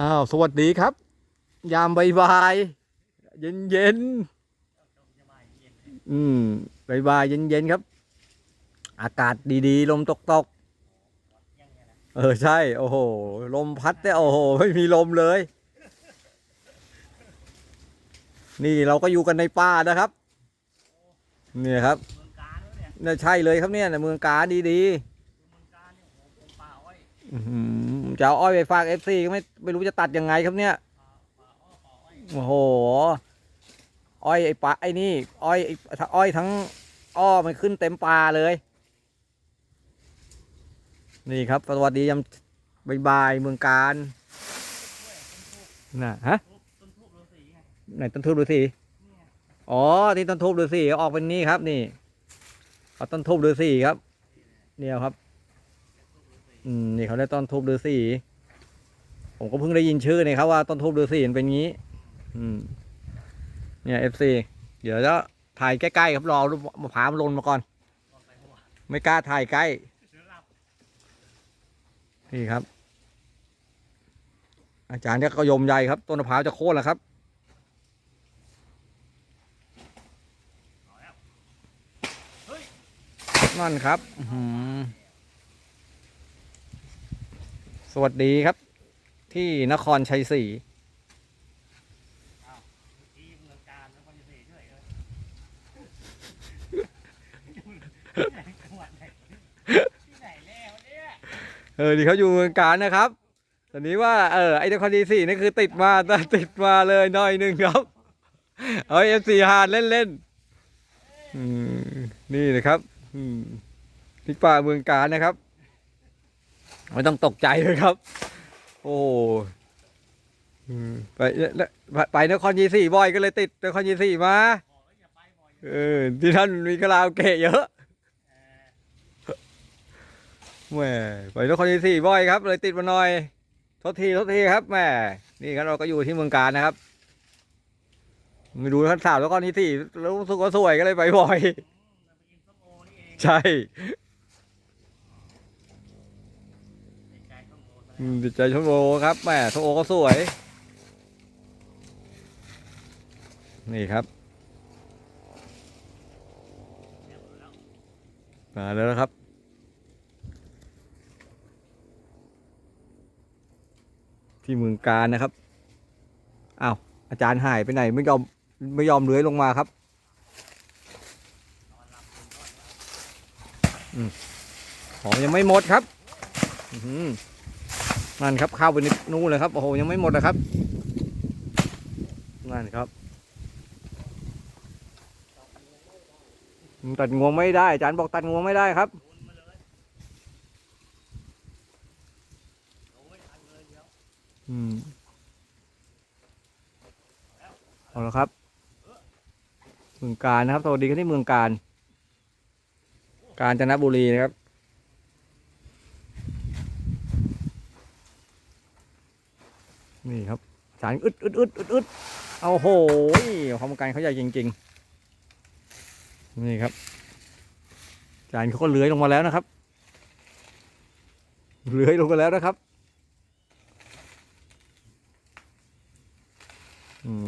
อ้าวสวัสดีครับ ยามบ่ายๆเย็นเย็นๆอืมบ่ายๆเย็นเย็นๆครับ อากาศดีๆ ลมตกตกๆเออใช่ โอ้โห ลมพัดแต่โอ้โห ไม่มีลมเลย นี่เราก็อยู่กันในป่านะครับ เนี่ยครับเนี่ยใช่เลยครับเนี่ยในเมืองกาดีเมื เจ้าอ้อยๆอื้อหือจะเอาอ้อยไปฝากเอฟซีก็ไม่ไม่รู้จะตัดยังไงครับเนี่ย โอ้โห อ้อยไอ้ปลาไอ้นี่ อ้อยไอ้อ้อยทั้ง อ้อมันขึ้นเต็มปลาเลย นี่ครับ สวัสดียามบายเมืองการน่ะฮะไหนต้นทูบฤาษีอ๋อ ที่ต้นทูบฤาษีออกเป็นนี่ครับ นี่เอาต้นทูบฤาษีครับ เนี่ยครับ อืมนี่เขาเรียกต้นทูบฤาษีผมก็เพิ่งได้ยินชื่อเนี่ยครับว่าต้นทูบฤาษีเป็นงี้ อืม เนี่ยเอฟซีเดี๋ยวจะถ่ายใกล้ๆครับรอรูปมะพร้าวมันหลนมาก่อน ไม่กล้าถ่ายใกล้ นี่ครับ อาจารย์เนี่ยก็ยมใหญ่ครับต้นมะพร้าวจะโค่นแล้วครับนั่นครับ อื้อหือส วัสดีครับ ที่นครชัยศรีเมืองการแล้วก็จะเสียด้วยเลยจังหวัดไหนที่ไหนแล้วเนี่ยเอดีเขาอยู่เมืองการนะครับตอนนี้ว่าเออไอ้นครชัยศรีนี่คือติดมาติดมาเลยหน่อยหนึ่งครับเอาเอฟซีฮานเล่นเล่นนี่นะครับที่ป่าเมืองการนะครับ ไม่ต้องตกใจเลยครับ โอ้ืไปไปนครยศรีบ่อยก็เลยติดนครยศรีมาบอกแล้วอย่าไปบ่อยเออที่ท่านมีคาราโอเกะเยอะแหมไปนครยศรีบ่อยครับ เลยติดมาหน่อยทษทีทษทีครับแหมนี่ครับเราก็อยู่ที่เมืองการนะครับไม่รู้ท่านสาวแล้วก็นี่สี่แล้วรู้สึกว่าสวยก็เลยไปบ่อย ใช่ ในใจ ส้มโอนะอืมจิตใจชมโอครับแหมชมโอก็สวย นี่ครับ มาแล้วนะครับ ที่เมืองการนะครับอ้าวอาจารย์หายไปไหนไม่ยอมไม่ยอมเลื้อยลงมาครับหอนแล้วอ๋อยังไม่หมดครับ อื้อหือ นั่นครับเข้าไปในนู่นเลยครับโอ้โหยังไม่หมดนะครับ นั่นครับตัดงวงไม่ได้อาจารย์บอกตัดงวงไม่ได้ครับโดนมาเลยโอ้ยทันเลยเดี๋ยวอืมเอาละครับเมืองการนะครับสวัสดีครับที่เมืองการ กาญจนบุรีนะครับ นี่ครับสารอึดอึดอึดอึดอึดเอาโหความการเขาใหญ่จริง ๆ นี่ครับจานเขาก็เลื้อยลงมาแล้วนะครับ เลื้อยลงมาแล้วนะครับ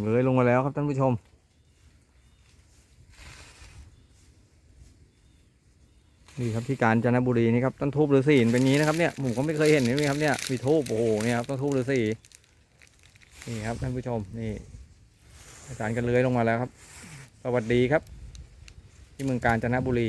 เลื้อยลงมาแล้วครับท่านผู้ชม นี่ครับที่กาญจนบุรีนี่ครับต้นทูบฤาษีเป็นนี้นะครับเนี่ยผมก็ไม่เคยเห็นนี่ครับเนี่ยมีทูบโอ้โหเนี่ยครับต้นทูบฤาษี นี่ครับท่านผู้ชมนี่ อาจารย์กันเลื้อยลงมาแล้วครับ สวัสดีครับ ที่เมืองกาญจนบุรี